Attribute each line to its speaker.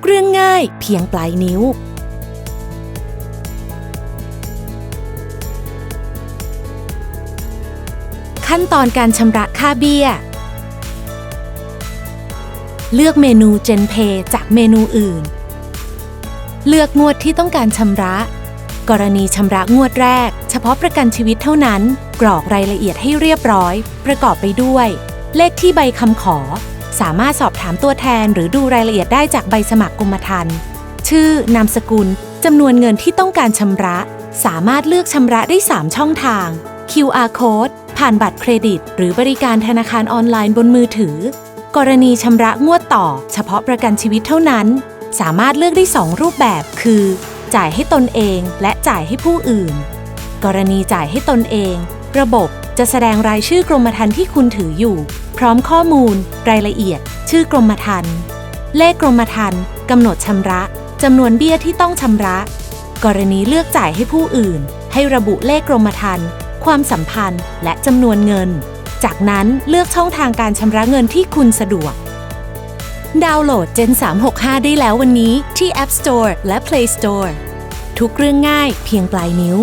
Speaker 1: กเรื่องง่ายเพียงปลายนิ้ว ขั้นตอนการชำระค่าเบี้ย เลือกเมนู GenPay จากเมนูอื่น เลือกงวดที่ต้องการชำระ กรณีชำระงวดแรก เฉพาะประกันชีวิตเท่านั้น กรอกรายละเอียดให้เรียบร้อย ประกอบไปด้วย เลขที่ใบคำขอ สามารถสอบถามตัวแทนหรือดูรายละเอียดได้จากใบสมัครกรมธรรม์ชื่อนามสกุลจำนวนเงินที่ต้องการชำระ สามารถเลือกชำระได้ 3 ช่องทาง QR code ผ่านบัตรเครดิต หรือบริการธนาคารออนไลน์บนมือถือ กรณีชำระงวดต่อ เฉพาะประกันชีวิตเท่านั้น สามารถเลือกได้ 2 รูปแบบ คือ จ่ายให้ตนเองและจ่ายให้ผู้อื่น กรณีจ่ายให้ตนเอง ระบบ จะแสดงรายชื่อกรมธรรม์ที่คุณถืออยู่ พร้อมข้อมูล รายละเอียด ชื่อกรมธรรม์เลขกรมธรรม์กำหนดชำระจำนวนเบี้ยที่ต้องชำระ กรณีเลือกจ่ายให้ผู้อื่น ให้ระบุเลขกรมธรรม์ความสัมพันธ์ และจำนวนเงิน จากนั้นเลือกช่องทางการชำระเงินที่คุณสะดวก ดาวน์โหลด Gen 365 ได้แล้ววันนี้ที่ App Store และ Play Store ทุกเรื่องง่ายเพียงปลายนิ้ว